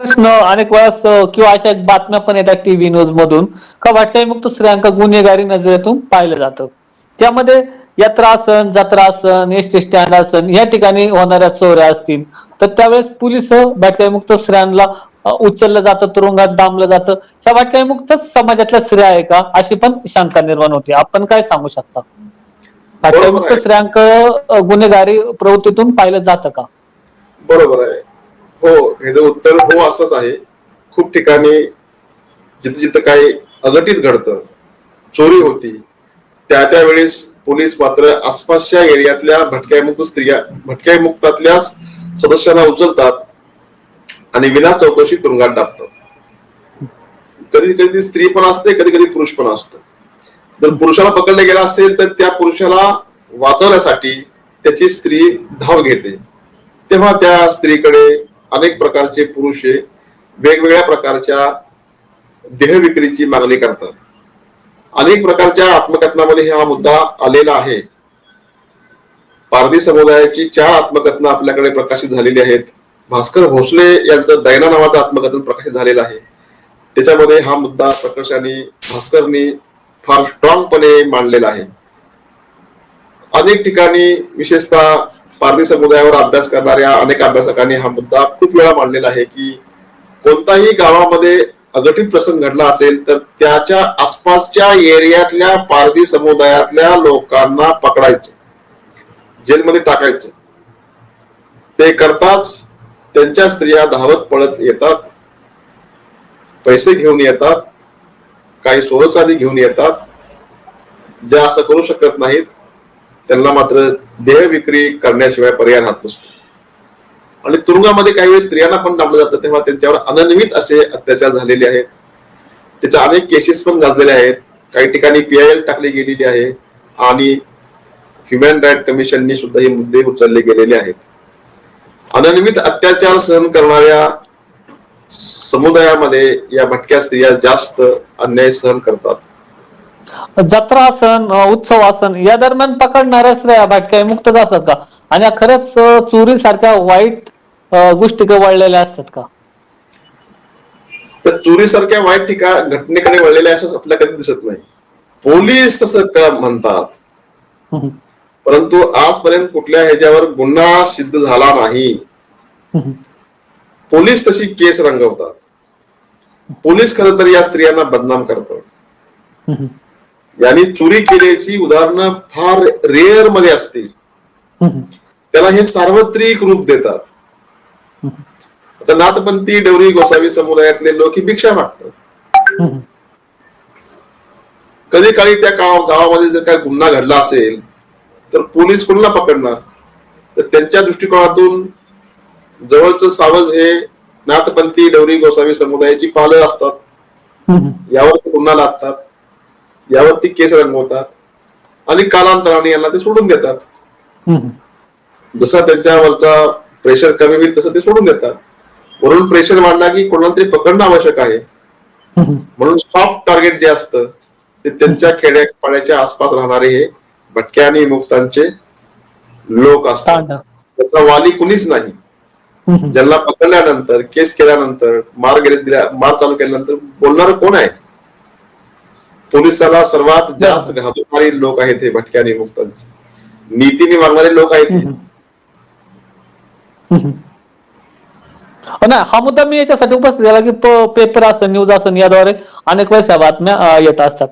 प्रश्न अनेक वेळास किंवा अशा बातम्या पण येतात टीव्ही न्यूज मधून. का भटक्यामुक्त स्त्रियांका गुन्हेगारी नजरेतून पाहिलं जातं. त्यामध्ये यात्रा असन जत्रा असन एस टी स्टँड असन या ठिकाणी होणाऱ्या चोऱ्या असतील. तर त्यावेळेस पोलीस भटक्यामुक्त स्त्रियांना उचललं जातं तुरुंगात डांबलं जातं. ह्या भटक्यामुक्त समाजातल्या स्त्रिया आहे का? अशी पण शंका निर्माण होते. आपण काय सांगू शकता? भटक्यामुक्त आहे. स्त्रियांक गुन्हेगारी प्रवृत्तीतून पाहिलं जातं का? बरोबर आहे. हो ह्याचं उत्तर हो असंच आहे. खूप ठिकाणी जिथं जिथं काही अघटित घडतं चोरी होती त्या त्यावेळेस पोलीस मात्र आसपासच्या एरियातल्या भटक्यामुक्त स्त्रिया भटक्यामुक्तातल्या सदस्यांना उचलतात आणि विना चौकशी तुरुंगात टाकतात कधी कधी स्त्री पण असते कधी कधी पुरुष पण असतो. जर पुरुषाला पकडलं गेला असेल तर त्या पुरुषाला वाचवण्यासाठी त्याची स्त्री धाव घेते. तेव्हा त्या स्त्रीकडे अनेक प्रकारचे पुरुष हे वेगवेगळ्या प्रकारच्या देहविक्रीची मागणी करतात. अनेक प्रकारच्या आत्मकथनामध्ये हा मुद्दा आलेला आहे. पारधी समुदायाची चार आत्मकथनं आपल्याकडे प्रकाशित झालेली आहेत. भास्कर भोसले यांचं दैना नावाचं आत्मकथन प्रकाशित झालेलं आहे. त्याच्यामध्ये हा मुद्दा प्रकर्षाने भास्करनी फार स्ट्रॉंगपणे मांडलेला आहे. अनेक ठिकाणी विशेषतः पारधी समुदायावर अभ्यास करणाऱ्या अनेक अभ्यासकांनी हा मुद्दा खूप वेळा मांडलेला आहे की कोणताही गावामध्ये अघटित प्रसंग घडला असेल तर त्याच्या आसपासच्या एरियातल्या पारधी समुदायातल्या लोकांना पकडायचं जेलमध्ये टाकायचं. ते करताच त्यांच्या स्त्रिया धावत पळत येतात पैसे घेऊन येतात काही सोनचांदी घेऊन येतात. ज्या असं करू शकत नाहीत त्यांना मात्र देह विक्री करण्याशिवाय पर्याय राहत नसतो. आणि तुरुंगामध्ये काही वेळेस स्त्रियांना पण डांबलं जातं तेव्हा त्यांच्यावर अननियमित असे अत्याचार झालेले आहेत. त्याच्या अनेक केसेस पण गाजलेल्या आहेत. काही ठिकाणी पीआयएल टाकली गेलेली आहे आणि ह्युमन राईट कमिशननी सुद्धा हे मुद्दे उचलले गेलेले आहेत. अननियमित अत्याचार सहन करणाऱ्या समुदायामध्ये या भटक्या स्त्रिया जास्त अन्याय सहन करतात. जत्रा असन उत्सव असन या दरम्यान पकडणाऱ्या स्त्रिया भटक्या मुक्तच असतात का? आणि खरंच चोरी सारख्या वाईट गोष्टी वळलेल्या असतात का? तर चोरीसारख्या वाईट ठिका घटनेकडे वळलेल्या असं आपल्याला कधी दिसत नाही. पोलीस तसं का म्हणतात. परंतु आजपर्यंत कुठल्या ह्याच्यावर गुन्हा सिद्ध झाला नाही. पोलीस तशी केस रंगवतात. पोलीस खरं तर या स्त्रियांना बदनाम करतात. यांनी चोरी केल्याची उदाहरणं फार रेअरमध्ये असतील. त्याला हे सार्वत्रिक रूप देतात. आता नाथपंथी डवरी गोसावी समुदायातले लोक ही भिक्षा मागतात. कधी काळी त्या गावामध्ये जर काही गुन्हा घडला असेल तर पोलीस कोणाला पकडणार? तर त्यांच्या दृष्टिकोनातून जवळच सावज हे नाथपंथी डवरी गोसावी समुदायाची पालं असतात. यावर गुन्हा लागतात यावरती केस रंगवतात आणि कालांतराने यांना ते सोडून देतात. जसा त्यांच्यावरचा प्रेशर कमी होईल तसं ते सोडून देतात वरून प्रेशर वाढला की कोणाला तरी पकडणं आवश्यक आहे. म्हणून सॉफ्ट टार्गेट जे असतं ते त्यांच्या खेड्या पाड्याच्या आसपास राहणारे हे भटक्या आणि मुक्तांचे लोक असतात. त्याचा वाली कुणीच नाही. ज्यांना पकडल्यानंतर केस केल्यानंतर मार गेले दिल्या मार चालू केल्यानंतर बोलणार कोण आहे पोलिसाला सर्वात जास्त घाबरणारे लोक आहेत हे भटक्या निमुक्तांचे मुक्तांचे. नीतीने वागणारे लोक आहेत ना हा मुद्दा मी याच्यासाठी उपस्थित झाला की पेपर असं न्यूज असं याद्वारे अनेक वेळेस बातम्या येत असतात.